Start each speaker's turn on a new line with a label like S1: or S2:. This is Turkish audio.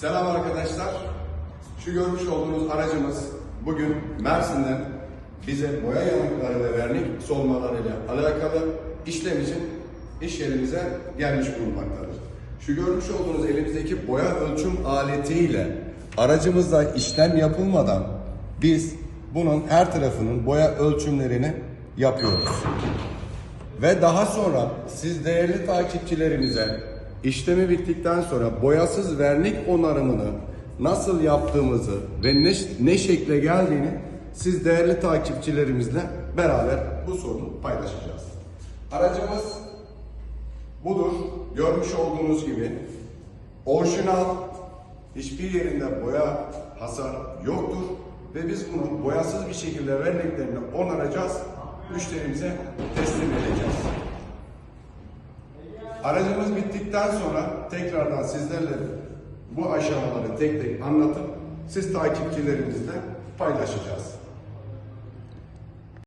S1: Selam arkadaşlar. Şu görmüş olduğunuz aracımız bugün Mersin'den bize boya yanıkları ve vernik solmalarıyla alakalı işlem için iş yerimize gelmiş bulunmaktadır. Şu görmüş olduğunuz elimizdeki boya ölçüm aletiyle aracımızda işlem yapılmadan biz bunun her tarafının boya ölçümlerini yapıyoruz. Ve daha sonra siz değerli takipçilerimize işlemi bittikten sonra boyasız vernik onarımını nasıl yaptığımızı ve ne, ne şekle geldiğini siz değerli takipçilerimizle beraber bu sorunu paylaşacağız. Aracımız budur. Görmüş olduğunuz gibi orijinal hiçbir yerinde boya hasar yoktur ve biz bunu boyasız bir şekilde verniklerini onaracağız, müşterimize teslim edeceğiz. Aracımız bittikten sonra tekrardan sizlerle bu aşamaları tek tek anlatıp siz takipçilerimizle paylaşacağız.